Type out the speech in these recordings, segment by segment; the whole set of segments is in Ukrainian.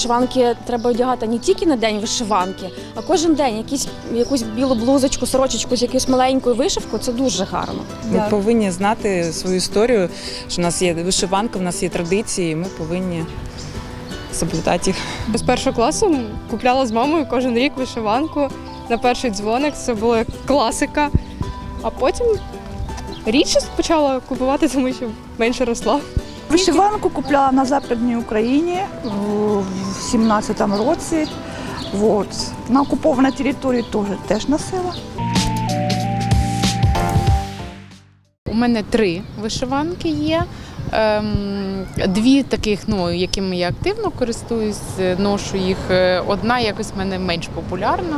Вишиванки треба одягати не тільки на день вишиванки, а кожен день якісь, якусь білу блузочку, сорочечку з якоюсь маленькою вишивкою це дуже гарно. Ми повинні знати свою історію, що в нас є вишиванка, в нас є традиції, ми повинні соблюдати їх. З першого класу купляла з мамою кожен рік вишиванку на перший дзвоник. Це була як класика. А потім рідше почала купувати, тому що менше росла. Вишиванку купляла на Западній Україні в 17-му році. Вот. На окупованій території теж, теж носила. У мене три вишиванки є. Ем, Дві таких, ну, якими я активно користуюсь, е, ношу їх. Е, Одна якось в мене менш популярна.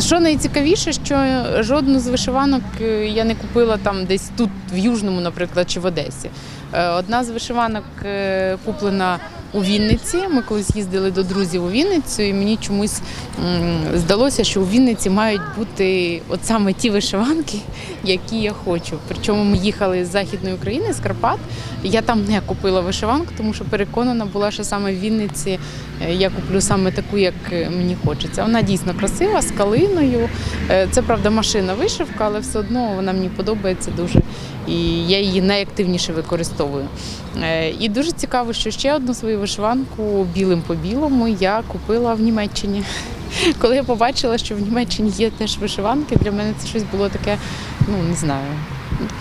Що найцікавіше, що жодну з вишиванок е, я не купила там десь тут, в Южному, наприклад, чи в Одесі. Е, Одна з вишиванок е, куплена у Вінниці. Ми колись їздили до друзів у Вінницю, і мені чомусь здалося, що у Вінниці мають бути от саме ті вишиванки, які я хочу. Причому ми їхали з Західної України, з Карпат. Я там не купила вишиванку, тому що переконана була, що саме в Вінниці е, я куплю саме таку, як е, мені хочеться. Вона дійсно красива, з калиною. Е, Це правда машина вишивка, але все одно вона мені подобається дуже. І я її найактивніше використовую. Е, І дуже цікаво, що ще одну свою вишиванку білим по білому я купила в Німеччині. Коли я побачила, що в Німеччині є теж вишиванки, для мене це щось було таке, ну не знаю.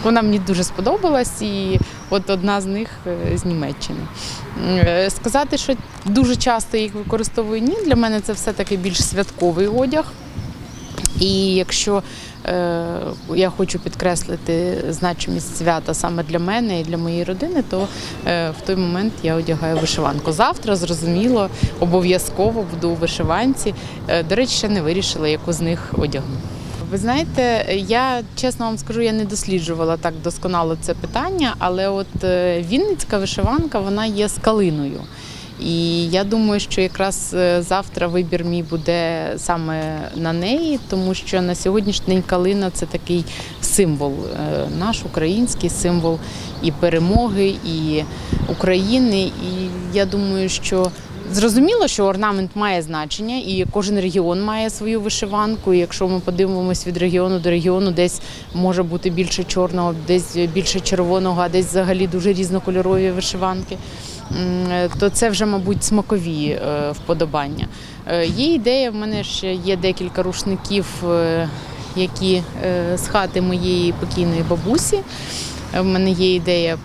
Вона мені дуже сподобалась, і от одна з них е, з Німеччини. Е, Сказати, що дуже часто їх використовую, ні. Для мене це все-таки більш святковий одяг. І якщо е, я хочу підкреслити значимість свята саме для мене і для моєї родини, то е, в той момент я одягаю вишиванку. Завтра, зрозуміло, обов'язково буду у вишиванці. Е, до речі, ще не вирішила, яку з них одягну. Ви знаєте, я чесно вам скажу, я не досліджувала так досконало це питання, але от е, Вінницька вишиванка вона є з калиною. І я думаю, що якраз е, завтра вибір мій буде саме на неї, тому що на сьогоднішній день калина це такий символ, е, наш український символ і перемоги, і України. І я думаю, що Зрозуміло, що орнамент має значення, і кожен регіон має свою вишиванку. І якщо ми подивимось від регіону до регіону, десь може бути більше чорного, десь більше червоного, а десь взагалі дуже різнокольорові вишиванки. М, То це вже, мабуть, смакові е, вподобання. Е, Є ідея, в мене ще є декілька рушників, е, які е, з хати моєї покійної бабусі. Е, В мене є ідея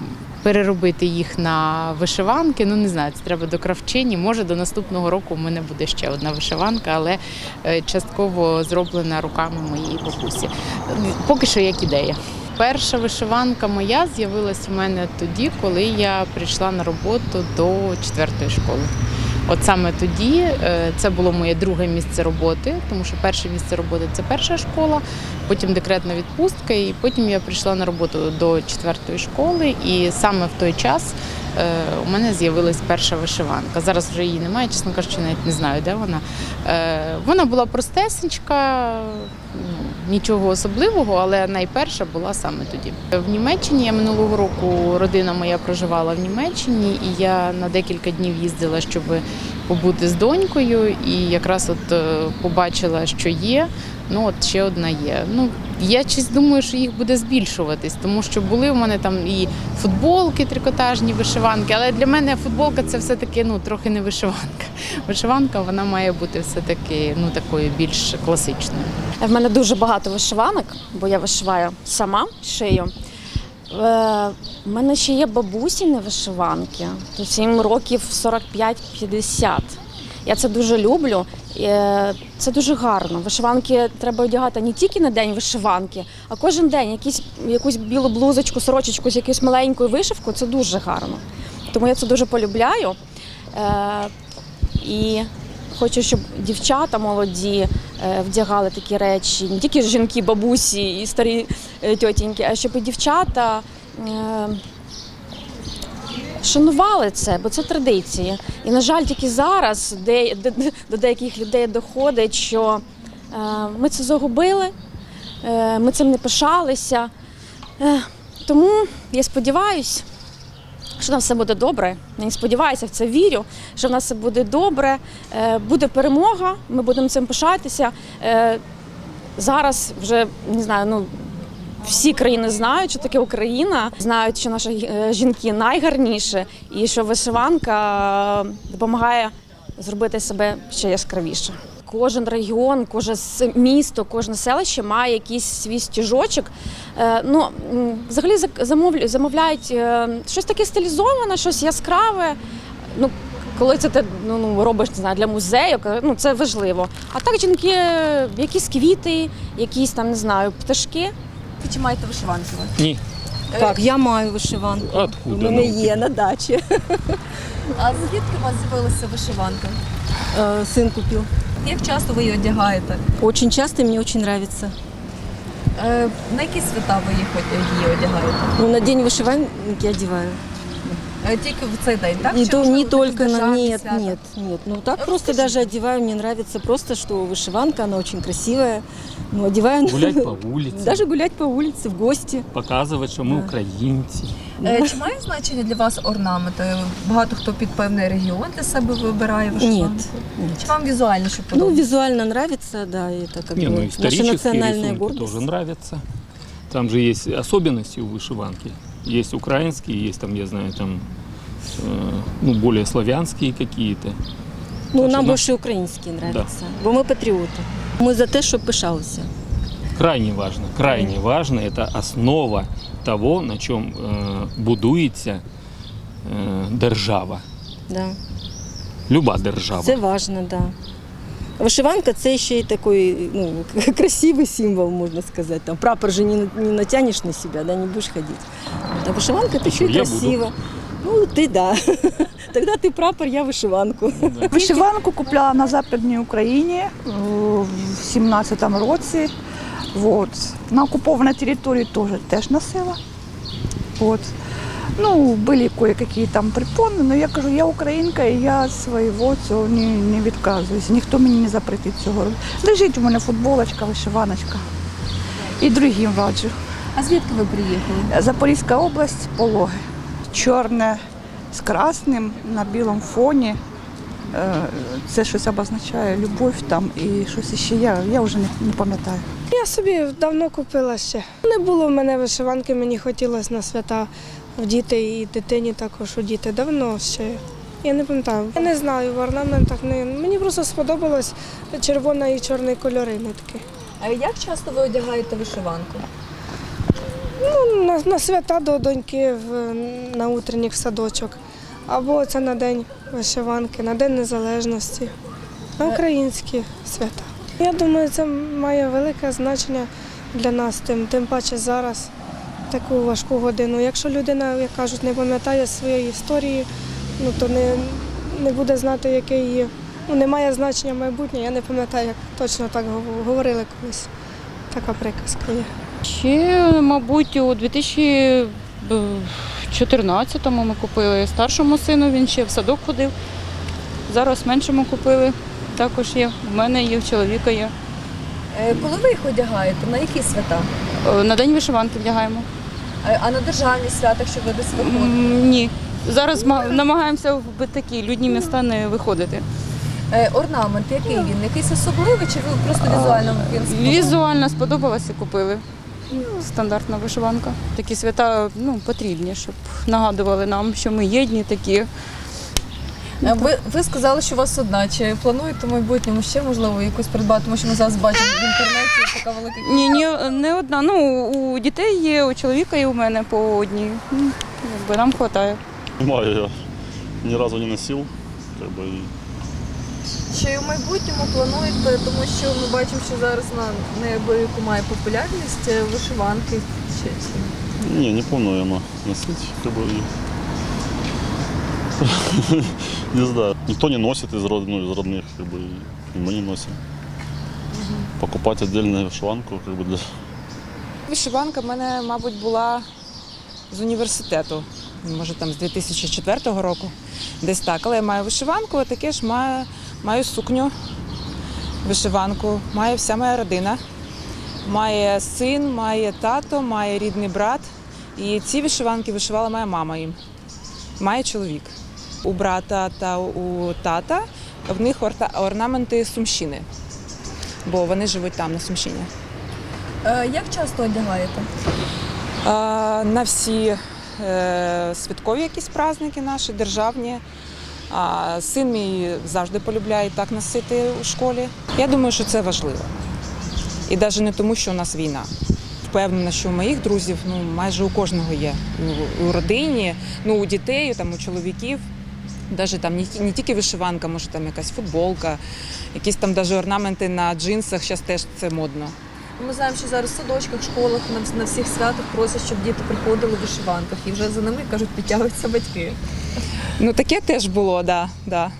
переробити їх на вишиванки. Ну не знаю, це треба до кравчині. Може до наступного року в мене буде ще одна вишиванка, але е, частково зроблена руками моєї бабусі. Поки що як ідея. Перша вишиванка моя з'явилась у мене тоді, коли я прийшла на роботу до четвертої школи. От саме тоді е, це було моє друге місце роботи, тому що перше місце роботи це перша школа, потім декретна відпустка, і потім я прийшла на роботу до четвертої школи, і саме в той час е, у мене з'явилась перша вишиванка. Зараз вже її немає, чесно кажучи, навіть не знаю, де вона. Е, Вона була простесенька, ну, нічого особливого, але найперша була саме тоді. В Німеччині я минулого року родина моя проживала в Німеччині, і я на декілька днів їздила, щоб побути з донькою, і якраз от е, побачила, що є. Ну от ще одна є. Ну я щось думаю, що їх буде збільшуватись, тому що були в мене там і футболки, трикотажні вишиванки. Але для мене футболка це все таки ну трохи не вишиванка. Вишиванка вона має бути все таки ну такою більш класичною. В мене дуже багато вишиванок, бо я вишиваю сама шию. Е, У мене ще є бабусіни вишиванки, тобто їм років 45-50. Я це дуже люблю. Е, Це дуже гарно. Вишиванки треба одягати не тільки на день вишиванки, а кожен день якісь, якусь білу блузочку, сорочечку з якоюсь маленькою вишивкою це дуже гарно. Тому я це дуже полюбляю. Е, І хочу, щоб дівчата молоді е, вдягали такі речі, не тільки жінки, бабусі і старі е, тьотіньки, а щоб і дівчата е, шанували це, бо це традиції. І, на жаль, тільки зараз до деяких людей доходить, що ми це загубили, ми цим не пишалися. Тому я сподіваюся, що в нас все буде добре. Я не сподіваюся, в це вірю, що в нас все буде добре. Е, Буде перемога, ми будемо цим пишатися. Е, Зараз вже не знаю, ну. Всі країни знають, що таке Україна, знають, що наші е, жінки найгарніші, і що вишиванка допомагає зробити себе ще яскравіше. Кожен регіон, кожне місто, кожне селище має якийсь свій стіжочок. Е, Ну, взагалі замовляють е, щось таке стилізоване, щось яскраве. Ну, коли це ти ну, ну, робиш не знаю, для музею, ну, це важливо. А так жінки, е, якісь квіти, якісь там, не знаю, пташки. Ви чи маєте вишиванки? Ні. Так, я маю вишиванку. У мене ну? є на дачі. А звідки у вас з'явилася вишиванка? Е, Син купив. Як часто ви її одягаєте? Очень часто и мне очень нравится. Е, На які свята ви їх од- її одягаєте? Ну, на день вышиванки одеваю. Е, Тільки в цей день, так? И Чи, то, можливо, не якісь только на... державні Нет, свята? нет, нет. Ну так Ну, просто расскажи. даже одеваю. Мне нравится просто, что вышиванка, она очень красивая. Ну, одеваю. Гулять по вулиці, Даже гулять по улице, в гости. показувати, що ми Да. українці. Е, Чи має значення для вас орнаменти? Багато хто під певний регіон для себе вибирає вишиванку. Нет, нет. Чи вам візуально що Ну, подобається? визуально нравится, да, это как Не, ну бы наша исторические национальная рисунки гордость. тоже нравятся. Там же есть особенности у вышиванки. Есть украинские, есть там, я знаю, там э, ну, более славянские какие-то. Ну, Тож нам у нас- більше українські нравятся, бо ми патріоти. Ми за те, щоб пишалися. Крайне важно, крайне важно, это основа того, на чем э, будується э, держава. Да. Люба держава. Це важно, да. Вишиванка це ще й такий ну, красивий символ, можна сказати. Там прапор же не, не натягнеш на себе, да, не будеш ходити. А вишиванка це ще й красиво. Ну, ти да. Тоді ти прапор, я вишиванку. Вишиванку купляла на Западній Україні е, в 17-му році. Вот. На оккупованной території теж, теж носила. Вот. Ну, були кое-какие там препони, але я кажу, я українка і я свого цього не, не відказуюсь. Ніхто мені не запретить цього робити. Лежить у мене футболочка, вишиваночка. І другим раджу. А звідки ви приїхали? Запорізька область, пологи. Чорне з красним на білому фоні. Е, Це щось обозначає любов там і щось ще я, я вже не, не пам'ятаю. Я собі давно купила ще. Не було в мене вишиванки, мені хотілося на свята вдіти і дитині також удіти. Давно ще. Я не пам'ятаю. Я не знаю, в орнаментах не. Мені просто сподобалось червона і чорний кольори нитки. А як часто ви одягаєте вишиванку? Ну, на, на свята до доньки в, на утренніх в садочок. Або це на день вишиванки, на День Незалежності, на українські свята. Я думаю, це має велике значення для нас, тим, тим паче зараз, в таку важку годину. Якщо людина, як кажуть, не пам'ятає своєї історії, ну то не, не буде знати, яке її. Ну, не має значення майбутнє. Я не пам'ятаю, як точно так говорили колись. Така приказка є. Ще, мабуть, у 2014-му ми купили старшому сину, він ще в садок ходив. Зараз меншому купили. Також є. У мене є, в чоловіка є. Е, Коли ви їх одягаєте? На які свята? Е, На день вишиванки вдягаємо. Е, А на державні свята, що ви десь виходите? Ні. Зараз ма- намагаємося в такі людні міста не виходити. Е, Орнамент, який він? Якийсь особливий, чи ви просто візуально він сподобався? Візуально сподобалося, купили. Стандартна вишиванка. Такі свята ну, потрібні, щоб нагадували нам, що ми єдні такі. Е, Ви, ви сказали, що у вас одна. Чи плануєте в майбутньому ще можливо якусь придбати? Тому що ми зараз бачимо в інтернеті така велика Ні, ні, не одна. Ну, у дітей є, у чоловіка і у мене по одній. Ну, Якби нам вистачає. Маю я ні разу не носив. Как бы, і Чи в майбутньому плануєте, тому що ми бачимо, що зараз на неабияку має популярність е, вишиванки. Чи, чи... ні, не плануємо носити. Как бы, і... не знаю. Ніхто не носить із, род, ну, із родних, как бы, і ми не носимо. Покупати віддільну вишиванку, как бы, для... Вишиванка в мене, мабуть, була з університету, може там з 2004 року, десь так. Але я маю вишиванку, а таке ж маю, маю сукню, вишиванку, має вся моя родина. Має син, має тато, має рідний брат. І ці вишиванки вишивала моя мама їм. має чоловік. У брата та у тата в них орта- орнаменти Сумщини, бо вони живуть там, на Сумщині. Е, Як часто одягаєте? А, на всі е, святкові якісь праздники наші, державні. Син мій завжди полюбляє так носити у школі. Я думаю, що це важливо. І навіть не тому, що у нас війна. Впевнена, що у моїх друзів ну, майже у кожного є. Ну, у родині, ну, у дітей, там, у чоловіків. Навіть там не, тільки вишиванка, може там якась футболка, якісь там навіть орнаменти на джинсах, зараз теж це модно. Ми знаємо, що зараз в садочках, школах на, всіх святах просять, щоб діти приходили в вишиванках, і вже за ними кажуть, підтягуються батьки. Ну таке теж було, да, да.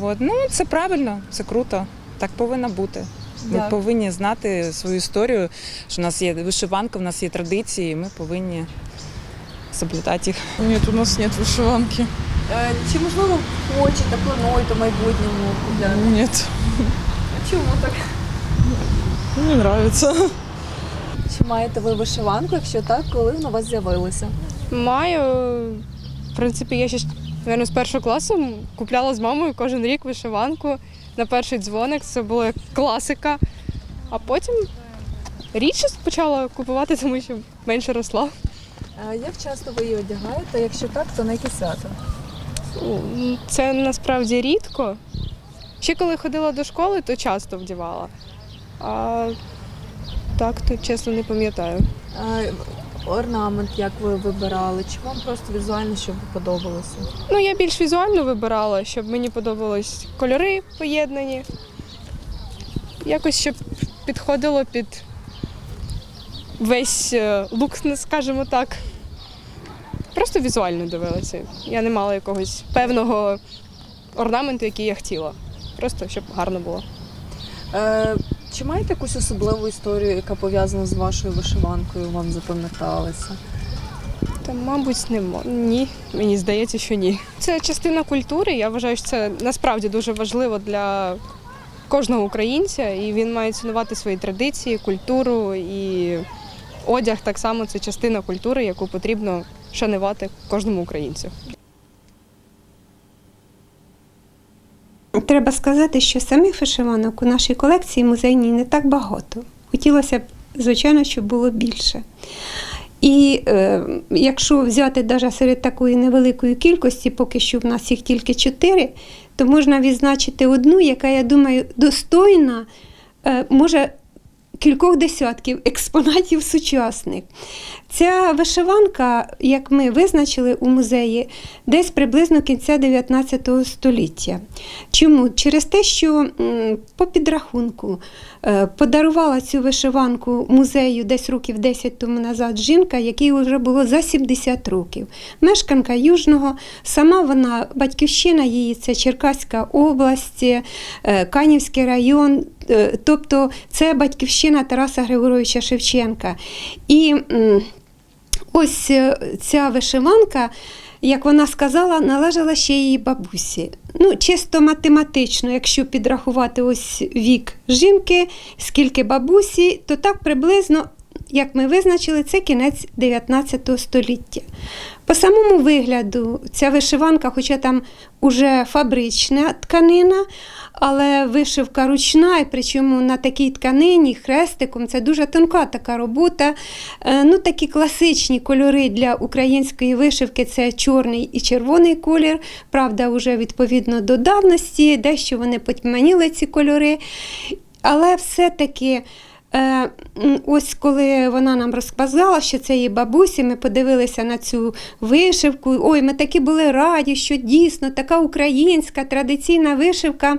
От. Ну, це правильно, це круто. Так повинно бути. Ми Так. повинні знати свою історію, що у нас є вишиванка, у нас є традиції, і ми повинні соблюдати їх. Нет, у нас нет вышиванки. Е, Чи можливо хочете, плануєте в майбутньому купляти? Нет, Чому так? не нравится. Чи маєте ви вишиванку? Якщо так, коли вона у вас з'явилася? Маю. В принципі, я ще мабуть, з першого класу купляла з мамою кожен рік вишиванку на перший дзвоник. Це була як класика. А потім рідше почала купувати, тому що менше росла. Як часто ви її одягаєте? Якщо так, то на які свята? Ну, Це насправді рідко. Ще коли ходила до школи, то часто вдівала. А так, то чесно не пам'ятаю. Орнамент, як ви вибирали? Чи вам просто візуально, щоб подобалося? Ну, я більш візуально вибирала, щоб мені подобались кольори поєднані. Якось щоб підходило під весь е, лук, скажімо так. Просто візуально дивилася. Я не мала якогось певного орнаменту, який я хотіла. Просто щоб гарно було. Е, Чи маєте якусь особливу історію, яка пов'язана з вашою вишиванкою, вам запам'яталася? Та, мабуть, не мо- ні. Мені здається, що ні. Це частина культури. Я вважаю, що це насправді дуже важливо для кожного українця, і він має цінувати свої традиції, культуру і одяг так само це частина культури, яку потрібно шанувати кожному українцю. Треба сказати, що самих вишиванок у нашій колекції музейній не так багато. Хотілося б, звичайно, щоб було більше. І е, якщо взяти навіть серед такої невеликої кількості, поки що в нас їх тільки чотири, то можна відзначити одну, яка, я думаю, достойна, е, може, кількох десятків експонатів сучасних. Ця вишиванка, як ми визначили у музеї, десь приблизно кінця 19 століття. Чому? Через те, що по підрахунку е, подарувала цю вишиванку музею десь років 10 тому назад жінка, якій вже було за 70 років. Мешканка Южного, сама вона, батьківщина її це Черкаська область, е, Канівський район, тобто це батьківщина Тараса Григоровича Шевченка. І ось е, ця вишиванка, як вона сказала, належала ще її бабусі. Ну, чисто математично, якщо підрахувати ось вік жінки, скільки бабусі, то так приблизно, як ми визначили, це кінець 19 століття. По самому вигляду, ця вишиванка, хоча там уже фабрична тканина, але вишивка ручна, і причому на такій тканині хрестиком це дуже тонка така робота. Е, Ну, такі класичні кольори для української вишивки це чорний і червоний колір. Правда, вже відповідно до давності, дещо вони потьманіли ці кольори. Але все-таки. Е, Ось коли вона нам розказала, що це її бабусі, ми подивилися на цю вишивку. Ой, ми такі були раді, що дійсно така українська традиційна вишивка.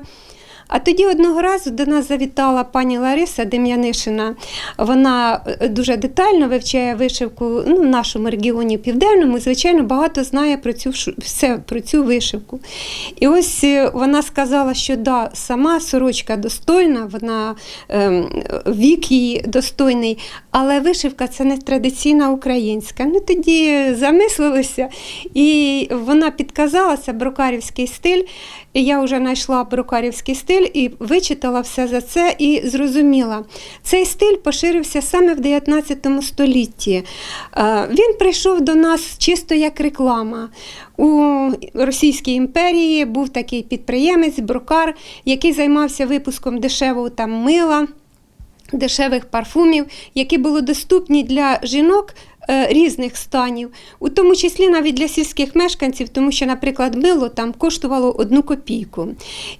А тоді одного разу до нас завітала пані Лариса Дем'янишина. Вона е, дуже детально вивчає вишивку ну, в нашому регіоні південному, і, звичайно, багато знає про цю все про цю вишивку. І ось е, вона сказала, що да, сама сорочка достойна, вона ем, вік її достойний, але вишивка це не традиційна українська. Ну тоді замислилися, і вона підказала це брокарівський стиль. І я вже знайшла брокарівський стиль. Стиль і вичитала все за це і зрозуміла. Цей стиль поширився саме в 19 столітті. Е, Він прийшов до нас чисто як реклама. У Російській імперії був такий підприємець, брокар, який займався випуском дешевого там мила дешевих парфумів, які були доступні для жінок різних станів, у тому числі навіть для сільських мешканців, тому що, наприклад, мило там коштувало одну копійку.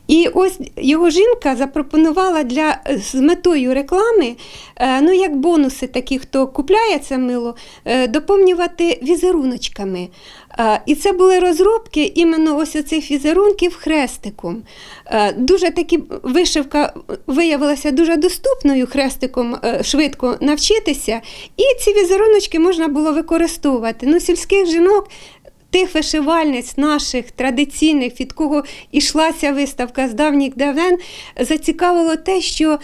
І ось його жінка запропонувала для е, з метою реклами, е, ну як бонуси, такі, хто купляє це мило, е, доповнювати візеруночками. Е, І це були розробки іменно ось оцих візерунків хрестиком. Е, Дуже такі вишивка виявилася дуже доступною хрестиком е, швидко навчитися, і ці візеруночки можна було використовувати. Ну, сільських жінок. Тих вишивальниць наших традиційних, від кого йшлася виставка з давніх давен, зацікавило те, що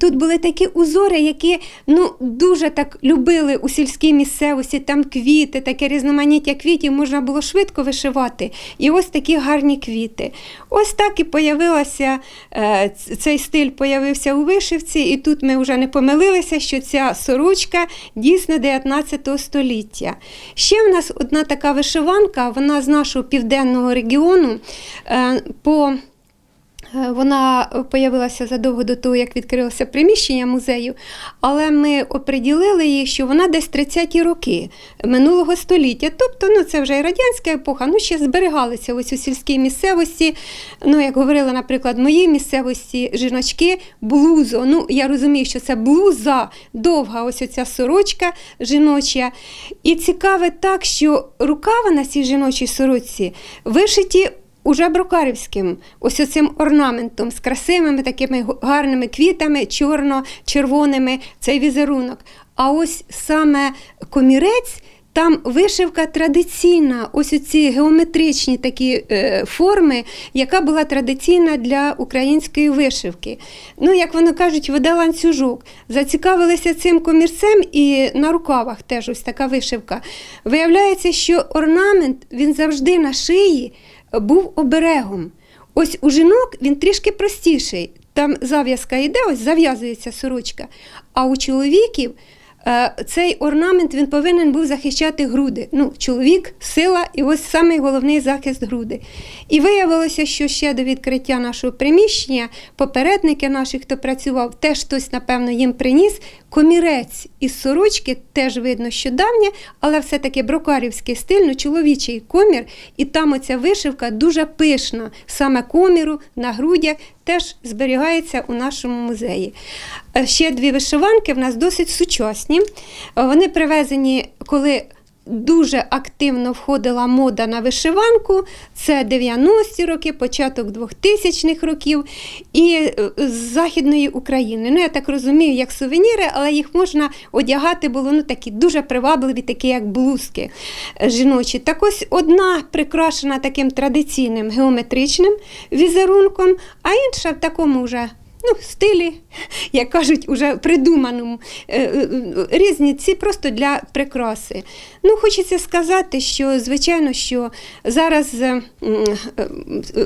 тут були такі узори, які ну, дуже так любили у сільській місцевості, там квіти, таке різноманіття квітів можна було швидко вишивати. І ось такі гарні квіти. Ось так і появилася, е, цей стиль появився у вишивці, і тут ми вже не помилилися, що ця сорочка дійсно 19 століття. Ще в нас одна така вишиванка, вона з нашого південного регіону. е, По Вона появилася задовго до того, як відкрилося приміщення музею, але ми оприділили її, що вона десь 30-ті роки минулого століття. Тобто, ну це вже і радянська епоха, ну ще зберігалися ось у сільській місцевості. Ну, як говорили, наприклад, в моїй місцевості жіночки, блузо. Ну, я розумію, що це блуза, довга ось оця сорочка жіноча. І цікаве так, що рукава на цій жіночій сорочці вишиті уже брокарівським, ось оцим орнаментом з красивими такими гарними квітами, чорно-червоними, цей візерунок. А ось саме комірець. Там вишивка традиційна, ось ці геометричні такі е, форми, яка була традиційна для української вишивки. Ну, як вони кажуть, веде ланцюжок. Зацікавилися цим комірцем і на рукавах теж ось така вишивка. Виявляється, що орнамент він завжди на шиї був оберегом. Ось у жінок він трішки простіший. Там зав'язка йде, ось зав'язується сорочка. А у чоловіків е, цей орнамент він повинен був захищати груди. Ну, чоловік, сила і ось самий головний захист груди. І виявилося, що ще до відкриття нашого приміщення попередники наші, хто працював, теж хтось, напевно, їм приніс комірець із сорочки, теж видно, що давнє, але все-таки брокарівський стиль, ну, чоловічий комір, і там оця вишивка дуже пишна. Саме коміру на грудях теж зберігається у нашому музеї. Е, Ще дві вишиванки в нас досить сучасні. Вони привезені, коли дуже активно входила мода на вишиванку. Це 90-ті роки, початок 2000-х років і е, з Західної України. Ну, я так розумію, як сувеніри, але їх можна одягати було ну, такі дуже привабливі, такі як блузки жіночі. Так ось одна прикрашена таким традиційним геометричним візерунком, а інша в такому вже ну, стилі, як кажуть, уже придуманому. Е, е, е, Різні ці просто для прикраси. Ну, хочеться сказати, що звичайно, що зараз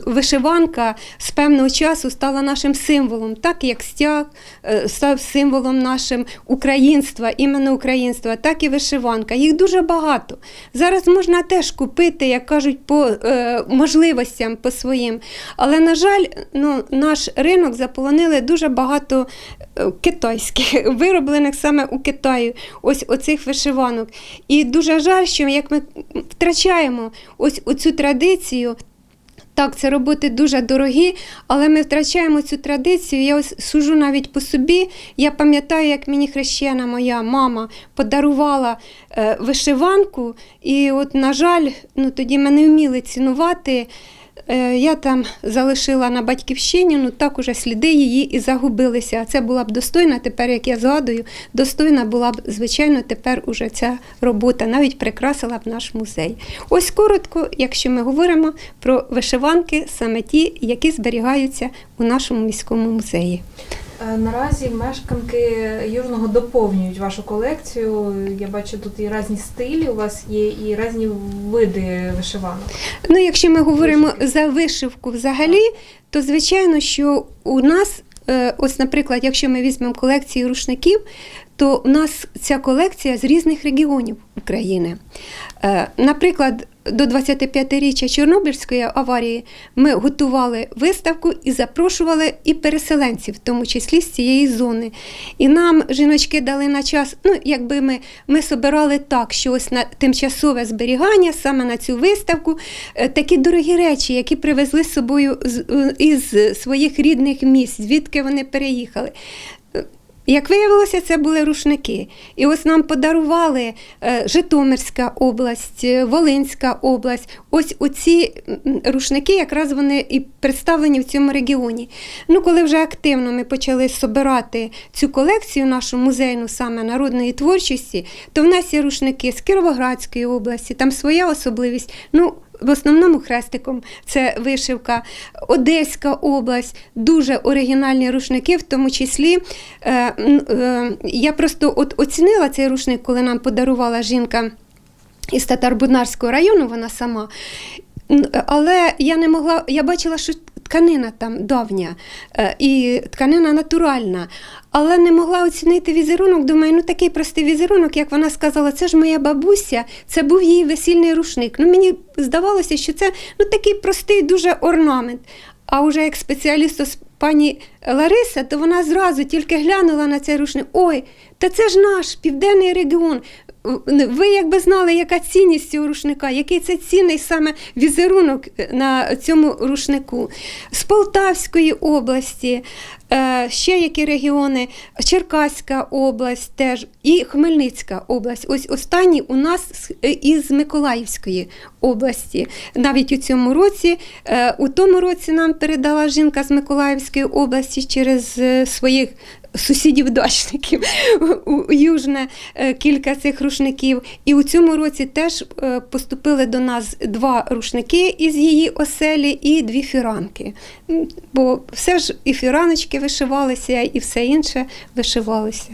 вишиванка з певного часу стала нашим символом, так як стяг став символом нашим українства, іменно українства, так і вишиванка. Їх дуже багато. Зараз можна теж купити, як кажуть, по можливостям по своїм. Але, на жаль, ну, наш ринок заполонили дуже багато е, китайських, вироблених саме у Китаї, ось оцих вишиванок. І дуже жаль, що як ми втрачаємо ось оцю традицію. Так, це роботи дуже дорогі, але ми втрачаємо цю традицію. Я ось сужу навіть по собі. Я пам'ятаю, як мені хрещена моя мама подарувала е, вишиванку, і от, на жаль, ну, тоді ми не вміли цінувати. Е, Я там залишила на батьківщині, ну так уже сліди її і загубилися. А це була б достойна, тепер, як я згадую, достойна була б, звичайно, тепер уже ця робота, навіть прикрасила б наш музей. Ось коротко, якщо ми говоримо про вишиванки, саме ті, які зберігаються у нашому міському музеї. Е, Наразі мешканки Южного доповнюють вашу колекцію. Я бачу, тут і різні стилі у вас є, і різні види вишиванок. Ну, якщо ми говоримо за вишивку взагалі, то звичайно, що у нас, е, ось, наприклад, якщо ми візьмемо колекцію рушників, то у нас ця колекція з різних регіонів України. Е, Наприклад, до 25-річчя Чорнобильської аварії ми готували виставку і запрошували і переселенців, в тому числі з цієї зони. І нам жіночки дали на час, ну якби ми, ми собирали так, що ось на тимчасове зберігання, саме на цю виставку, е, такі дорогі речі, які привезли з собою е, із своїх рідних місць, звідки вони переїхали. Як виявилося, це були рушники. І ось нам подарували е, Житомирська область, е, Волинська область. Ось оці рушники, якраз вони і представлені в цьому регіоні. Ну, коли вже активно ми почали собирати цю колекцію, нашу музейну саме народної творчості, то в нас є рушники з Кіровоградської області, там своя особливість. Ну, в основному хрестиком це вишивка, Одеська область, дуже оригінальні рушники, в тому числі. Е, е, я просто от оцінила цей рушник, коли нам подарувала жінка із Татарбунарського району, вона сама. Але я не могла, я бачила, що тканина там давня е, і тканина натуральна. Але не могла оцінити візерунок. Думаю, ну такий простий візерунок, як вона сказала, це ж моя бабуся, це був її весільний рушник. Ну мені здавалося, що це ну такий простий дуже орнамент. А вже як спеціаліст ось пані Лариса, то вона зразу тільки глянула на цей рушник. Ой, та це ж наш південний регіон. Ви якби знали, яка цінність цього рушника, який це цінний саме візерунок на цьому рушнику. З Полтавської області, е, ще які регіони, Черкаська область теж і Хмельницька область. Ось останні у нас е, із Миколаївської області. Навіть у цьому році, е, у тому році нам передала жінка з Миколаївської області через е, своїх сусідів-дачників у Южне е, кілька цих рушників. І у цьому році теж е, поступили до нас два рушники із її оселі і дві фіранки. Бо все ж і фіраночки вишивалися, і все інше вишивалося.